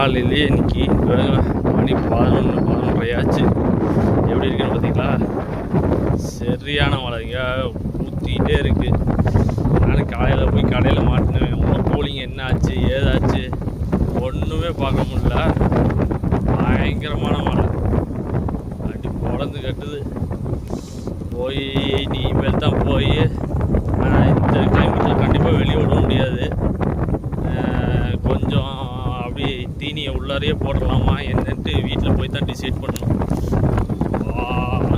காலையிலேயே இன்னைக்கு மணி பதினொன்று பதினொன்றரை ஆச்சு எப்படி இருக்குன்னு பார்த்தீங்களா? சரியான மழைங்க ஊற்றிக்கிட்டே இருக்குது நானும் காலையில் போய் கடையில் மாட்டினேன். உங்கள் கூலிங் என்ன ஆச்சு ஏதாச்சு? ஒன்றுமே பார்க்க முடியல. பயங்கரமான மழை. அடி பொழந்து கட்டுது. போய் நீ மேல் தான் போய் இந்த கிளைமேட்டில் கண்டிப்பாக வெளியே விட முடியாது ஆஹ் கொஞ்சம் அப்படி தீனியை உள்ளாரையே போடலாமா என்னன்ட்டு வீட்டில் போய் தான் டிசைட் பண்ணணும்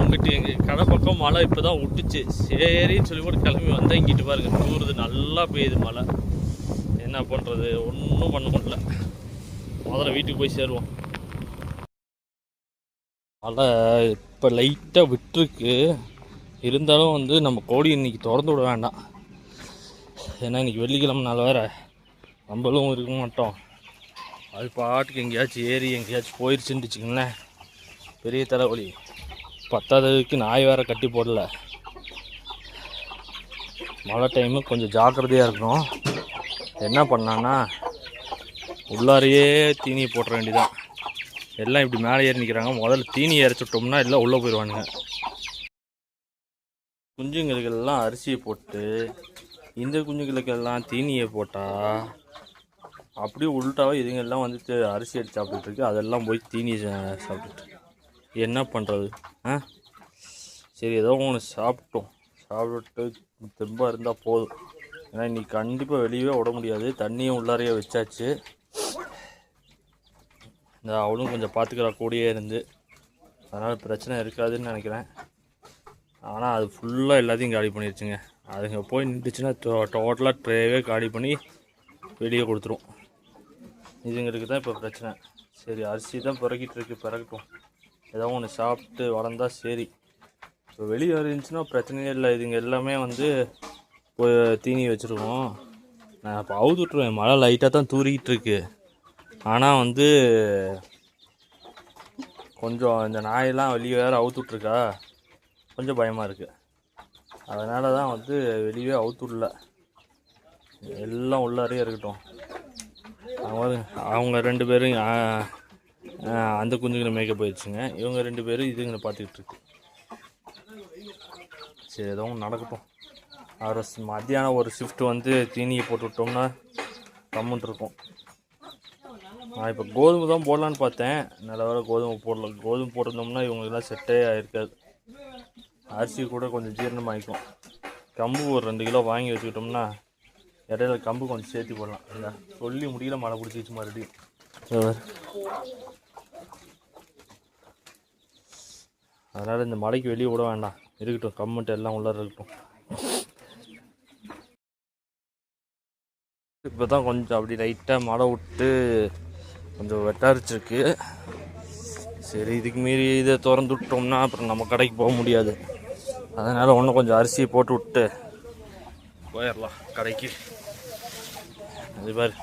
அங்கிட்டு எங்கள் கடை பக்கம் மழை இப்போ தான் விட்டுச்சு சரின்னு சொல்லி கூட கிளம்பி வந்தால் இங்கிட்டு பாருங்க தூருது நல்லா பெய்யுது மழை. என்ன பண்ணுறது ஒன்றும் பண்ண முடியல. முதல்ல வீட்டுக்கு போய் சேருவோம். மழை இப்போ லைட்டாக விட்டுருக்கு. இருந்தாலும் வந்து நம்ம கோழி இன்னைக்கு திறந்து விட வேண்டாம். ஏன்னா இன்னைக்கு வெள்ளிக்கிழமை நாள் வேற. நம்மளும் இருக்க மாட்டோம். அது பாட்டுக்கு எங்கேயாச்சும் ஏறி எங்கேயாச்சும் போயிடுச்சுன்னு வச்சுக்கோங்களேன். பெரிய தலைவலி. பத்தாததுக்கு நாய் வேறு கட்டி போடல. மழை டைமு கொஞ்சம் ஜாக்கிரதையாக இருக்கணும். என்ன பண்ணான்னா உள்ளாரையே தீனி போட்டுற வேண்டிதான் எல்லாம் இப்படி மேலே ஏறி நிற்கிறாங்க முதல்ல தீனி இறச்சிட்டோம்னா எல்லாம் உள்ளே போயிடுவானுங்க. குஞ்சுங்களுக்கெல்லாம் அரிசியை போட்டு இந்த குஞ்சுங்களுக்கெல்லாம் தீனியை போட்டால் அப்படியே உள்டாவே இதுங்கெல்லாம் வந்துட்டு அரிசி எடுத்து சாப்பிட்டுருக்கு அதெல்லாம் போய் தீனி சா- சாப்பிட்டுட்டு என்ன பண்ணுறது ஆ? சரி ஏதோ ஒன்று சாப்பிட்டோம். சாப்பிட்டு தெம்பாக இருந்தால் போதும். ஏன்னா இன்றைக்கி கண்டிப்பாக வெளியவே விட முடியாது. தண்ணியும் உள்ளாரையே வச்சாச்சு. இந்த அவளும் கொஞ்சம் பார்த்துக்கிறா கூடியே இருந்து. அதனால் பிரச்சனை இருக்காதுன்னு நினைக்கிறேன். ஆனால் அது ஃபுல்லாக எல்லாத்தையும் காலி பண்ணிடுச்சுங்க அதுங்க போய் நின்றுச்சுன்னா டோட்டலாக ட்ரேவே காலி பண்ணி வெளியே கொடுத்துரும். இதுங்களுக்கு தான் இப்போ பிரச்சனை. சரி அரிசி தான் பிறக்கிட்டு இருக்கு பிறக்கட்டும் ஏதோ ஒன்று சாப்பிட்டு வளர்ந்தா சரி. இப்போ வெளியே இருந்துச்சுன்னா பிரச்சனையே இல்லை. இதுங்க எல்லாமே வந்து போய் தீனி வச்சுருக்கோம் நான் இப்போ அவுத்து விட்ருவேன் மழை லைட்டாக தான் தூரிக்கிட்டு இருக்கு. ஆனால் வந்து கொஞ்சம் இந்த நாயெல்லாம் வெளியே வேறு அவுத்து விட்ருக்கா கொஞ்சம் பயமாக இருக்குது அதனால தான் வந்து வெளியே அவுத்து விடல. எல்லாம் உள்ளாரே இருக்கட்டும். அவங்க ரெண்டு பேரும் அந்த குஞ்சுங்களை மேய்க்க போயிடுச்சுங்க. இவங்க ரெண்டு பேரும் இதுங்களை பார்த்துக்கிட்டு இருக்கு. சரி ஏதோ ஒன்று நடக்கட்டும். அவர் மத்தியானம் ஒரு ஷிஃப்ட் வந்து தீனியை போட்டு விட்டோம்னா கம்முன்ட்டு இருக்கும். நான் இப்போ கோதுமை தான் போடலான்னு பார்த்தேன். நல்ல வேலை கோதுமை போடல. கோதுமை போட்டிருந்தோம்னா இவங்களுக்குலாம் செட்டே ஆயிருக்காது. அரிசி கூட கொஞ்சம் ஜீரணமாகிக்கும் கம்பு ஒரு ரெண்டு கிலோ வாங்கி வச்சுக்கிட்டோம்னா இடையில கம்பு கொஞ்சம் சேர்த்து போடலாம். சொல்லி முடியல மழை பிடிச்சிச்சு மறுபடியும். அதனால் இந்த மலைக்கு வெளியே விட வேண்டாம். இருக்கட்டும் கம்மெண்ட் எல்லாம் உள்ளார இருக்கட்டும். இப்போ தான் கொஞ்சம் அப்படி லைட்டாக மழை விட்டு கொஞ்சம் வெட்டாரிச்சிருக்கு. சரி இதுக்கு மீறி இதை திறந்து விட்டோம்னா அப்புறம் நம்ம கடைக்கு போக முடியாது. அதனால் ஒன்றும் கொஞ்சம் அரிசியை போட்டு விட்டு போயிடலாம் கடைக்கு. அது பாரு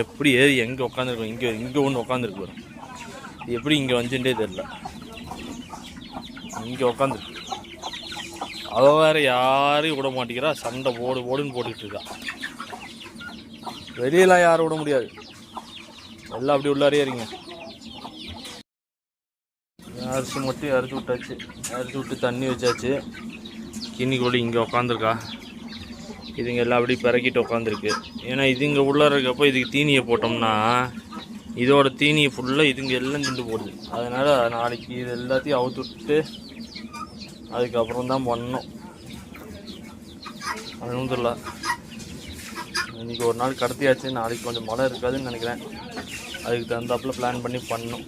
எப்படி ஏறி எங்கே உட்காந்துருக்கோம் இங்கே இங்கே ஒன்று உட்காந்துருக்கு வரும் எப்படி இங்கே வந்துட்டே தெரில இங்கே உட்காந்துருக்கு அவள் வேறு யாரையும் விட மாட்டேங்கிறா. சண்டை போடு போடுன்னு போட்டுக்கிட்டு இருக்கா. வெளியெல்லாம் யாரும் விட முடியாது. எல்லாம் அப்படி உள்ளாரே இருங்க. அரிசி மட்டும் அரிசி விட்டாச்சு. அரிசி விட்டு தண்ணி வச்சாச்சு. கிண்ணி கோழி இங்கே உட்காந்துருக்கா இதுங்க எல்லாம் அப்படி பிறக்கிட்டு உட்காந்துருக்கு ஏன்னா இதுங்க உள்ளார இருக்கப்போ இதுக்கு தீனியை போட்டோம்னா இதோட தீனியை ஃபுல்லாக இதுங்க எல்லாம் திண்டு போடுது. அதனால் நாளைக்கு இது எல்லாத்தையும் அவுத்து விட்டு அதுக்கப்புறம் தான் பண்ணோம் அலமதுல்லா இன்றைக்கி ஒரு நாள் கடத்தியாச்சு. நாளைக்கு கொஞ்சம் மழை இருக்காதுன்னு நினைக்கிறேன். அதுக்கு தகுந்தாப்புல பிளான் பண்ணி பண்ணணும்.